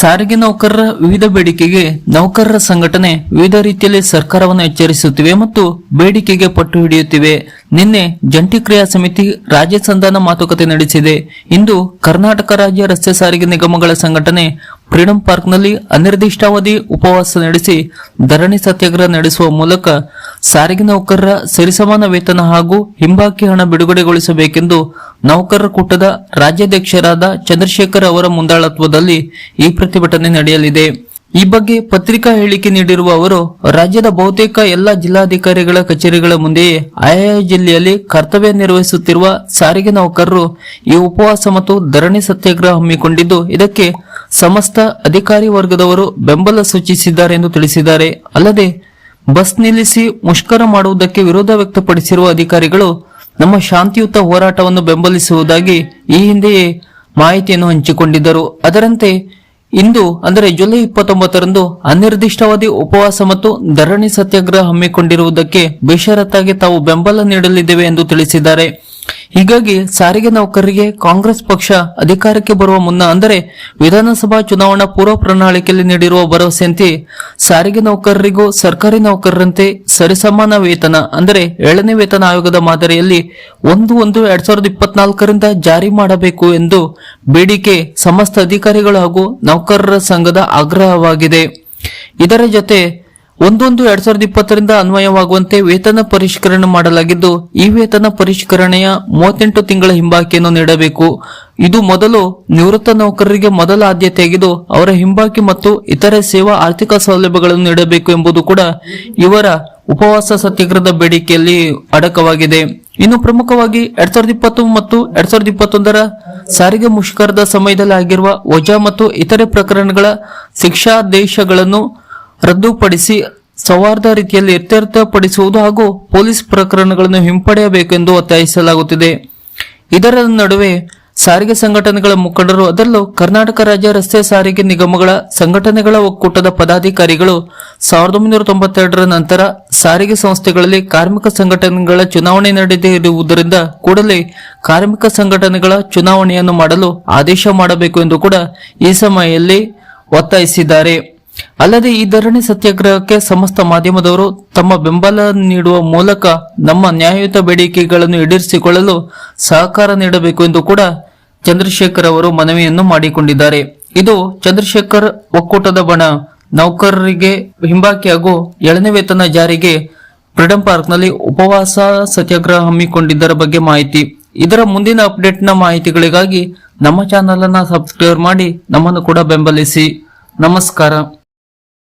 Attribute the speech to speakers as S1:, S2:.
S1: ಸಾರಿಗೆ ನೌಕರರ ವಿವಿಧ ಬೇಡಿಕೆಗೆ ನೌಕರರ ಸಂಘಟನೆ ವಿವಿಧ ರೀತಿಯಲ್ಲಿ ಸರ್ಕಾರವನ್ನು ಎಚ್ಚರಿಸುತ್ತಿವೆ ಮತ್ತು ಬೇಡಿಕೆಗೆ ಪಟ್ಟು ಹಿಡಿಯುತ್ತಿವೆ. ನಿನ್ನೆ ಜಂಟಿ ಕ್ರಿಯಾ ಸಮಿತಿ ರಾಜ್ಯ ಸಂಧಾನ ಮಾತುಕತೆ ನಡೆಸಿದೆ. ಇಂದು ಕರ್ನಾಟಕ ರಾಜ್ಯ ರಸ್ತೆ ಸಾರಿಗೆ ನಿಗಮಗಳ ಸಂಘಟನೆ ಫ್ರೀಡಂ ಪಾರ್ಕ್ನಲ್ಲಿ ಅನಿರ್ದಿಷ್ಟಾವಧಿ ಉಪವಾಸ ನಡೆಸಿ ಧರಣಿ ಸತ್ಯಾಗ್ರಹ ನಡೆಸುವ ಮೂಲಕ ಸಾರಿಗೆ ನೌಕರರ ಸರಿಸಮಾನ ವೇತನ ಹಾಗೂ ಹಿಂಬಾಕಿ ಹಣ ಬಿಡುಗಡೆಗೊಳಿಸಬೇಕೆಂದು ನೌಕರರ ಕೂಟದ ರಾಜ್ಯಾಧ್ಯಕ್ಷರಾದ ಚಂದ್ರಶೇಖರ್ ಅವರ ಮುಂದಾಳತ್ವದಲ್ಲಿ ಈ ಪ್ರತಿಭಟನೆ ನಡೆಯಲಿದೆ. ಈ ಬಗ್ಗೆ ಪತ್ರಿಕಾ ಹೇಳಿಕೆ ನೀಡಿರುವ ಅವರು, ರಾಜ್ಯದ ಬಹುತೇಕ ಎಲ್ಲ ಜಿಲ್ಲಾಧಿಕಾರಿಗಳ ಕಚೇರಿಗಳ ಮುಂದೆಯೇ ಆಯಾ ಜಿಲ್ಲೆಯಲ್ಲಿ ಕರ್ತವ್ಯ ನಿರ್ವಹಿಸುತ್ತಿರುವ ಸಾರಿಗೆ ನೌಕರರು ಈ ಉಪವಾಸ ಮತ್ತು ಧರಣಿ ಸತ್ಯಾಗ್ರಹ ಹಮ್ಮಿಕೊಂಡಿದ್ದು, ಇದಕ್ಕೆ ಸಮಸ್ತ ಅಧಿಕಾರಿ ವರ್ಗದವರು ಬೆಂಬಲ ಸೂಚಿಸಿದ್ದಾರೆ ಎಂದು ತಿಳಿಸಿದ್ದಾರೆ. ಅಲ್ಲದೆ, ಬಸ್ ನಿಲ್ಲಿಸಿ ಮುಷ್ಕರ ಮಾಡುವುದಕ್ಕೆ ವಿರೋಧ ವ್ಯಕ್ತಪಡಿಸಿರುವ ಅಧಿಕಾರಿಗಳು ನಮ್ಮ ಶಾಂತಿಯುತ ಹೋರಾಟವನ್ನು ಬೆಂಬಲಿಸುವುದಾಗಿ ಈ ಹಿಂದೆಯೇ ಮಾಹಿತಿಯನ್ನು ಹಂಚಿಕೊಂಡಿದ್ದರು. ಅದರಂತೆ ಇಂದು, ಅಂದರೆ ಜುಲೈ ಇಪ್ಪತ್ತೊಂಬತ್ತರಂದು ಅನಿರ್ದಿಷ್ಟಾವಧಿ ಉಪವಾಸ ಮತ್ತು ಧರಣಿ ಸತ್ಯಾಗ್ರಹ ಹಮ್ಮಿಕೊಂಡಿರುವುದಕ್ಕೆ ಬೇಷರತ್ತಾಗಿ ತಾವು ಬೆಂಬಲ ನೀಡಲಿದ್ದೇವೆ ಎಂದು ತಿಳಿಸಿದ್ದಾರೆ. ಹೀಗಾಗಿ ಸಾರಿಗೆ ನೌಕರರಿಗೆ ಕಾಂಗ್ರೆಸ್ ಪಕ್ಷ ಅಧಿಕಾರಕ್ಕೆ ಬರುವ ಮುನ್ನ ಅಂದರೆ ವಿಧಾನಸಭಾ ಚುನಾವಣಾ ಪೂರ್ವ ಪ್ರಣಾಳಿಕೆಯಲ್ಲಿ ನೀಡಿರುವ ಭರವಸೆಯಂತೆ ಸಾರಿಗೆ ನೌಕರರಿಗೂ ಸರ್ಕಾರಿ ನೌಕರರಂತೆ ಸರಿಸಮಾನ ವೇತನ ಅಂದರೆ ಏಳನೇ ವೇತನ ಆಯೋಗದ ಮಾದರಿಯಲ್ಲಿ ಒಂದು ಒಂದು ಎರಡ್ ಸಾವಿರದ ಇಪ್ಪತ್ನಾಲ್ಕರಿಂದ ಜಾರಿ ಮಾಡಬೇಕು ಎಂದು ಬೇಡಿಕೆ ಸಮಸ್ತ ಅಧಿಕಾರಿಗಳು ಹಾಗೂ ನೌಕರರ ಸಂಘದ ಆಗ್ರಹವಾಗಿದೆ. ಇದರ ಜೊತೆ ಒಂದೊಂದು ಎರಡ್ ಸಾವಿರದ ಇಪ್ಪತ್ತರಿಂದ ಅನ್ವಯವಾಗುವಂತೆ ವೇತನ ಪರಿಷ್ಕರಣೆ ಮಾಡಲಾಗಿದ್ದು, ಈ ವೇತನ ಪರಿಷ್ಕರಣೆಯ ಮೂವತ್ತೆಂಟು ತಿಂಗಳ ಹಿಂಬಾಕಿಯನ್ನು ನೀಡಬೇಕು. ಇದು ಮೊದಲು ನಿವೃತ್ತ ನೌಕರರಿಗೆ ಮೊದಲ ಆದ್ಯತೆಯಾಗಿದ್ದು ಅವರ ಹಿಂಬಾಕಿ ಮತ್ತು ಇತರೆ ಸೇವಾ ಆರ್ಥಿಕ ಸೌಲಭ್ಯಗಳನ್ನು ನೀಡಬೇಕು ಎಂಬುದು ಕೂಡ ಇವರ ಉಪವಾಸ ಸತ್ಯಾಗ್ರಹದ ಬೇಡಿಕೆಯಲ್ಲಿ ಅಡಕವಾಗಿದೆ. ಇನ್ನು ಪ್ರಮುಖವಾಗಿ ಎರಡ್ ಸಾವಿರದ ಇಪ್ಪತ್ತು ಮತ್ತು ಎರಡ್ ಸಾವಿರದ ಇಪ್ಪತ್ತೊಂದರ ಸಾರಿಗೆ ಮುಷ್ಕರದ ಸಮಯದಲ್ಲಿ ಆಗಿರುವ ವಜಾ ಮತ್ತು ಇತರೆ ಪ್ರಕರಣಗಳ ಶಿಕ್ಷಾದೇಶಗಳನ್ನು ರದ್ದುಪಡಿಸಿ ಸೌಹಾರ್ದ ರೀತಿಯಲ್ಲಿ ಇತ್ಯರ್ಥಪಡಿಸುವುದು ಹಾಗೂ ಪೊಲೀಸ್ ಪ್ರಕರಣಗಳನ್ನು ಹಿಂಪಡೆಯಬೇಕೆಂದು ಒತ್ತಾಯಿಸಲಾಗುತ್ತಿದೆ. ಇದರ ನಡುವೆ ಸಾರಿಗೆ ಸಂಘಟನೆಗಳ ಮುಖಂಡರು, ಅದರಲ್ಲೂ ಕರ್ನಾಟಕ ರಾಜ್ಯ ರಸ್ತೆ ಸಾರಿಗೆ ನಿಗಮಗಳ ಸಂಘಟನೆಗಳ ಒಕ್ಕೂಟದ ಪದಾಧಿಕಾರಿಗಳು ಸಾವಿರದ ಒಂಬೈನೂರ ತೊಂಬತ್ತೆರಡರ ನಂತರ ಸಾರಿಗೆ ಸಂಸ್ಥೆಗಳಲ್ಲಿ ಕಾರ್ಮಿಕ ಸಂಘಟನೆಗಳ ಚುನಾವಣೆ ನಡೆದೇ ಇರುವುದರಿಂದ ಕೂಡಲೇ ಕಾರ್ಮಿಕ ಸಂಘಟನೆಗಳ ಚುನಾವಣೆಯನ್ನು ಮಾಡಲು ಆದೇಶ ಮಾಡಬೇಕು ಎಂದು ಕೂಡ ಈ ಸಮಯದಲ್ಲಿ ಒತ್ತಾಯಿಸಿದ್ದಾರೆ. ಅಲ್ಲದೆ ಈ ಧರಣಿ ಸತ್ಯಾಗ್ರಹಕ್ಕೆ ಸಮಸ್ತ ಮಾಧ್ಯಮದವರು ತಮ್ಮ ಬೆಂಬಲ ನೀಡುವ ಮೂಲಕ ನಮ್ಮ ನ್ಯಾಯಯುತ ಬೇಡಿಕೆಗಳನ್ನು ಈಡೇರಿಸಿಕೊಳ್ಳಲು ಸಹಕಾರ ನೀಡಬೇಕು ಎಂದು ಕೂಡ ಚಂದ್ರಶೇಖರ್ ಅವರು ಮನವಿಯನ್ನು ಮಾಡಿಕೊಂಡಿದ್ದಾರೆ. ಇದು ಚಂದ್ರಶೇಖರ್ ಒಕ್ಕೂಟದ ಬಣ. ನೌಕರರಿಗೆ ಹಿಂಬಾಕಿ ಹಾಗೂ ಏಳನೇ ವೇತನ ಜಾರಿಗೆ ಫ್ರೀಡಂ ಪಾರ್ಕ್ನಲ್ಲಿ ಉಪವಾಸ ಸತ್ಯಾಗ್ರಹ ಹಮ್ಮಿಕೊಂಡಿದ್ದರ ಬಗ್ಗೆ ಮಾಹಿತಿ. ಇದರ ಮುಂದಿನ ಅಪ್ಡೇಟ್ನ ಮಾಹಿತಿಗಳಿಗಾಗಿ ನಮ್ಮ ಚಾನಲ್ ಅನ್ನ ಸಬ್ಸ್ಕ್ರೈಬ್ ಮಾಡಿ ನಮ್ಮನ್ನು ಕೂಡ ಬೆಂಬಲಿಸಿ. ನಮಸ್ಕಾರ.